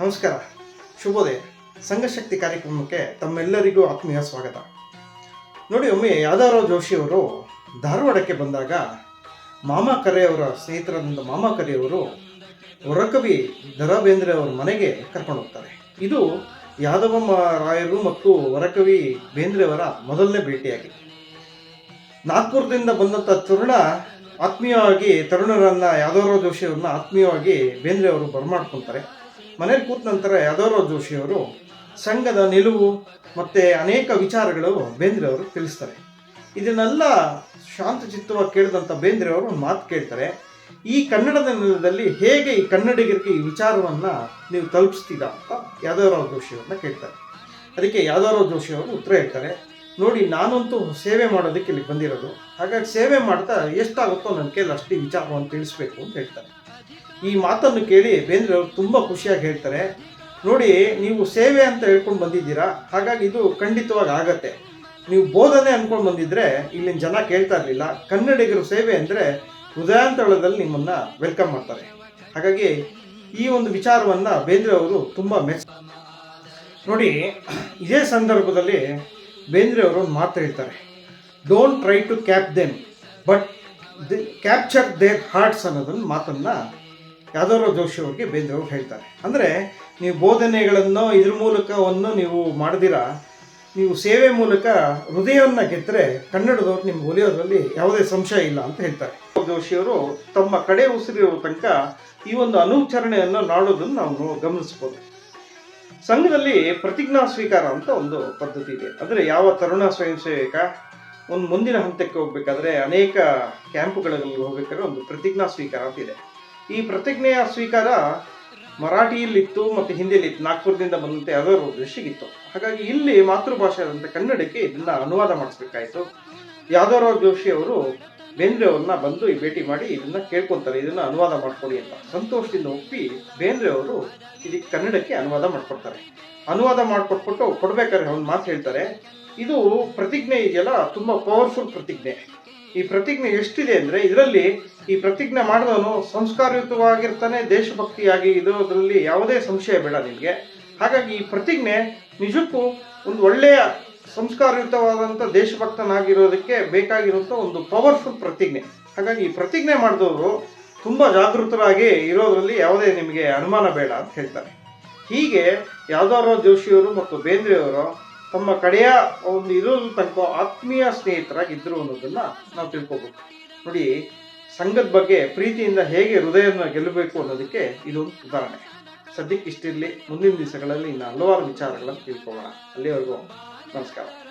ನಮಸ್ಕಾರ. ಶುಭೋದಯ. ಸಂಘಶಕ್ತಿ ಕಾರ್ಯಕ್ರಮಕ್ಕೆ ತಮ್ಮೆಲ್ಲರಿಗೂ ಆತ್ಮೀಯ ಸ್ವಾಗತ. ನೋಡಿ ಒಮ್ಮೆ ಜೋಶಿ ಜೋಶಿಯವರು ಧಾರವಾಡಕ್ಕೆ ಬಂದಾಗ ಮಾಮ ಕರೆಯವರ ಸ್ನೇಹಿತರಾದ ಮಾಮ ಕರೆಯವರು ವರಕವಿ ದರಾ ಬೇಂದ್ರೆ ಅವರ ಮನೆಗೆ ಕರ್ಕೊಂಡು ಹೋಗ್ತಾರೆ. ಇದು ಯಾದವ ರಾಯರು ಮತ್ತು ವರಕವಿ ಬೇಂದ್ರೆಯವರ ಮೊದಲನೇ ಭೇಟಿಯಾಗಿದೆ. ನಾಗ್ಪುರದಿಂದ ಬಂದಂಥ ತರುಣ ಆತ್ಮೀಯವಾಗಿ ತರುಣರನ್ನ ಯಾದವರಾವ್ ಜೋಶಿಯವ್ರನ್ನ ಆತ್ಮೀಯವಾಗಿ ಬೇಂದ್ರೆ ಅವರು ಬರಮಾಡ್ಕೊತಾರೆ. ಮನೇಲಿ ಕೂತ ನಂತರ ಯಾದವರಾವ್ ಜೋಶಿಯವರು ಸಂಘದ ನಿಲುವು ಮತ್ತು ಅನೇಕ ವಿಚಾರಗಳು ಬೇಂದ್ರೆ ಅವರು ತಿಳಿಸ್ತಾರೆ. ಇದನ್ನೆಲ್ಲ ಶಾಂತಚಿತ್ತವಾಗಿ ಕೇಳಿದಂಥ ಬೇಂದ್ರೆ ಅವರು ಮಾತು ಕೇಳ್ತಾರೆ. ಈ ಕನ್ನಡದ ನೆಲದಲ್ಲಿ ಹೇಗೆ ಈ ಕನ್ನಡಿಗರಿಗೆ ಈ ವಿಚಾರವನ್ನು ನೀವು ತಲುಪಿಸ್ತೀರಾ ಅಂತ ಯಾದವರಾವ್ ಜೋಶಿಯವ್ರನ್ನ ಕೇಳ್ತಾರೆ. ಅದಕ್ಕೆ ಯಾದವರಾವ್ ಜೋಶಿಯವರು ಉತ್ತರ ಹೇಳ್ತಾರೆ. ನೋಡಿ, ನಾನಂತೂ ಸೇವೆ ಮಾಡೋದಕ್ಕೆ ಇಲ್ಲಿ ಬಂದಿರೋದು. ಹಾಗಾಗಿ ಸೇವೆ ಮಾಡ್ತಾ ಎಷ್ಟಾಗುತ್ತೋ ನನ್ನ ಕೈಲಿ ಅಷ್ಟೇ ವಿಚಾರವನ್ನು ತಿಳಿಸ್ಬೇಕು ಅಂತ ಹೇಳ್ತಾರೆ. ಈ ಮಾತನ್ನು ಕೇಳಿ ಬೇಂದ್ರೆ ಅವರು ತುಂಬ ಖುಷಿಯಾಗಿ ಹೇಳ್ತಾರೆ. ನೋಡಿ, ನೀವು ಸೇವೆ ಅಂತ ಹೇಳ್ಕೊಂಡು ಬಂದಿದ್ದೀರಾ? ಹಾಗಾಗಿ ಇದು ಖಂಡಿತವಾಗಿ ಆಗತ್ತೆ. ನೀವು ಬೋಧನೆ ಅಂದ್ಕೊಂಡು ಬಂದಿದ್ರೆ ಇಲ್ಲಿನ ಜನ ಕೇಳ್ತಾ ಇರಲಿಲ್ಲ. ಕನ್ನಡಿಗರು ಸೇವೆ ಅಂದರೆ ಹೃದಯಾಂತಳದಲ್ಲಿ ನಿಮ್ಮನ್ನು ವೆಲ್ಕಮ್ ಮಾಡ್ತಾರೆ. ಹಾಗಾಗಿ ಈ ಒಂದು ವಿಚಾರವನ್ನು ಬೇಂದ್ರೆ ಅವರು ತುಂಬ ಮೆಚ್ಚ, ನೋಡಿ, ಇದೇ ಸಂದರ್ಭದಲ್ಲಿ ಬೇಂದ್ರೆ ಅವರು ಒಂದು ಮಾತು ಹೇಳ್ತಾರೆ. Don't try to cap them but capture their hearts ಅನ್ನೋದನ್ನು ಮಾತನ್ನ ಯಾದವರಾವ್ ಅವ್ರಿಗೆ ಬೇಂದ್ರೆ ಅವರು ಹೇಳ್ತಾರೆ. ಅಂದರೆ ನೀವು ಬೋಧನೆಗಳನ್ನು ಇದ್ರ ಮೂಲಕವನ್ನು ನೀವು ಮಾಡಿದಿರಾ, ನೀವು ಸೇವೆ ಮೂಲಕ ಹೃದಯವನ್ನು ಗೆದ್ದರೆ ಕನ್ನಡದವ್ರು ನಿಮ್ಗೆ ಒಲಿಯೋದ್ರಲ್ಲಿ ಯಾವುದೇ ಸಂಶಯ ಇಲ್ಲ ಅಂತ ಹೇಳ್ತಾರೆ. ಜೋಶಿಯವರು ತಮ್ಮ ಕಡೆ ಉಸಿರಿರುವ ತನಕ ಈ ಒಂದು ಅನುಚರಣೆಯನ್ನು ಮಾಡೋದನ್ನು ನಾವು ಗಮನಿಸ್ಬೋದು. ಸಂಘದಲ್ಲಿ ಪ್ರತಿಜ್ಞಾ ಸ್ವೀಕಾರ ಅಂತ ಒಂದು ಪದ್ಧತಿ ಇದೆ. ಅಂದರೆ ಯಾವ ತರುಣ ಸ್ವಯಂ ಸೇವಕ ಒಂದು ಮುಂದಿನ ಹಂತಕ್ಕೆ ಹೋಗ್ಬೇಕಾದ್ರೆ ಅನೇಕ ಕ್ಯಾಂಪ್ಗಳಲ್ಲಿ ಹೋಗ್ಬೇಕಾದ್ರೆ ಒಂದು ಪ್ರತಿಜ್ಞಾ ಸ್ವೀಕಾರ ಅಂತ ಇದೆ. ಈ ಪ್ರತಿಜ್ಞೆಯ ಸ್ವೀಕಾರ ಮರಾಠಿಯಲ್ಲಿತ್ತು ಮತ್ತು ಹಿಂದಿಯಲ್ಲಿತ್ತು. ನಾಗ್ಪುರದಿಂದ ಬಂದಂತೆ ಅದರ ದೃಶ್ಯಗಿತ್ತು ಹಾಗಾಗಿ ಇಲ್ಲಿ ಮಾತೃಭಾಷೆ ಆದಂಥ ಕನ್ನಡಕ್ಕೆ ಇದನ್ನ ಅನುವಾದ ಮಾಡಿಸ್ಬೇಕಾಯ್ತು. ಯಾದವರಾವ್ ಜೋಶಿ ಅವರು ಬೇಂದ್ರೆ ಅವ್ರನ್ನ ಬಂದು ಈ ಭೇಟಿ ಮಾಡಿ ಇದನ್ನ ಕೇಳ್ಕೊಂತಾರೆ. ಇದನ್ನ ಅನುವಾದ ಮಾಡ್ಕೊಳ್ಳಿ ಅಂತ. ಸಂತೋಷದಿಂದ ಒಪ್ಪಿ ಬೇಂದ್ರೆ ಅವರು ಇದಕ್ಕೆ ಕನ್ನಡಕ್ಕೆ ಅನುವಾದ ಮಾಡ್ಕೊಡ್ತಾರೆ. ಅನುವಾದ ಮಾಡಿಕೊಟ್ಬಿಟ್ಟು ಕೊಡ್ಬೇಕಾದ್ರೆ ಅವ್ನು ಮಾತು ಹೇಳ್ತಾರೆ. ಇದು ಪ್ರತಿಜ್ಞೆ ಇದೆಯಲ್ಲ, ತುಂಬಾ ಪವರ್ಫುಲ್ ಪ್ರತಿಜ್ಞೆ. ಈ ಪ್ರತಿಜ್ಞೆ ಎಷ್ಟಿದೆ ಅಂದ್ರೆ ಇದರಲ್ಲಿ ಈ ಪ್ರತಿಜ್ಞೆ ಮಾಡಿದವನು ಸಂಸ್ಕಾರಯುತವಾಗಿರ್ತಾನೆ, ದೇಶಭಕ್ತಿಯಾಗಿ ಇರೋದ್ರಲ್ಲಿ ಯಾವುದೇ ಸಂಶಯ ಬೇಡ ನಿಮಗೆ ಹಾಗಾಗಿ ಈ ಪ್ರತಿಜ್ಞೆ ನಿಜಕ್ಕೂ ಒಂದು ಒಳ್ಳೆಯ ಸಂಸ್ಕಾರಯುತವಾದಂಥ ದೇಶಭಕ್ತನಾಗಿರೋದಕ್ಕೆ ಬೇಕಾಗಿರುವಂಥ ಒಂದು ಪವರ್ಫುಲ್ ಪ್ರತಿಜ್ಞೆ. ಹಾಗಾಗಿ ಈ ಪ್ರತಿಜ್ಞೆ ಮಾಡಿದವರು ತುಂಬ ಜಾಗೃತರಾಗಿ ಇರೋದ್ರಲ್ಲಿ ಯಾವುದೇ ನಿಮಗೆ ಅನುಮಾನ ಬೇಡ ಅಂತ ಹೇಳ್ತಾರೆ. ಹೀಗೆ ಯಾದವರಾವ್ ಜೋಶಿಯವರು ಮತ್ತು ಬೇಂದ್ರೆಯವರು ತಮ್ಮ ಕಡೆಯ ಒಂದು ಇರೋದು ತನಕ ಆತ್ಮೀಯ ಸ್ನೇಹಿತರಾಗಿದ್ದರು ಅನ್ನೋದನ್ನ ನಾವು ತಿಳ್ಕೊಬೇಕು. ನೋಡಿ, ಸಂಘದ ಬಗ್ಗೆ ಪ್ರೀತಿಯಿಂದ ಹೇಗೆ ಹೃದಯವನ್ನು ಗೆಲ್ಲಬೇಕು ಅನ್ನೋದಕ್ಕೆ ಇದೊಂದು ಉದಾಹರಣೆ. ಸದ್ಯಕ್ಕೆ ಇಷ್ಟಿರಲಿ ಮುಂದಿನ ದಿವಸಗಳಲ್ಲಿ ಇನ್ನು ಹಲವಾರು ವಿಚಾರಗಳನ್ನು ತಿಳ್ಕೊಳ್ಳೋಣ. ಅಲ್ಲಿವರೆಗೂ ನಮಸ್ಕಾರ.